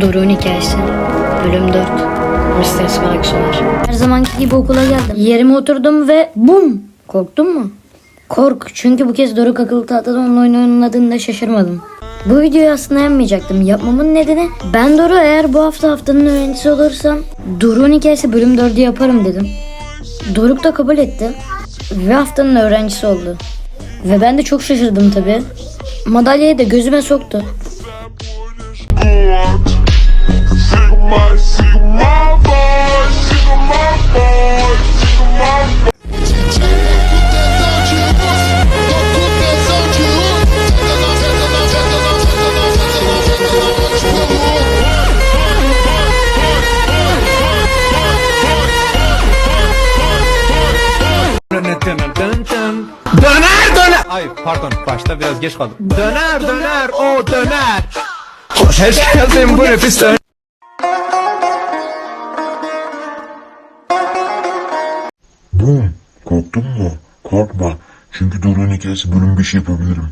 Doruk'un hikayesi. Bölüm 4. Mr. Sparksolar. Her zamanki gibi okula geldim. Yerime oturdum ve bum! Korktun mu? Kork. Çünkü bu kez Doruk akıllı tahtada onun oyun oynadığında şaşırmadım. Bu videoyu aslında yapmayacaktım. Yapmamın nedeni ben Doruk eğer bu hafta haftanın öğrencisi olursam Doruk'un hikayesi bölüm 4'ü yaparım dedim. Doruk da kabul etti. Ve haftanın öğrencisi oldu. Ve ben de çok şaşırdım tabii. Madalyayı da gözüme soktu. Sigma boy, Sigma boy. Döner döner. Ay pardon başta biraz geç kaldım. Döner döner o döner. Hoş geldin bu nefis döner. Korktun mu? Korkma. Çünkü Doruk'un hikayesi bölüm 5 yapabilirim.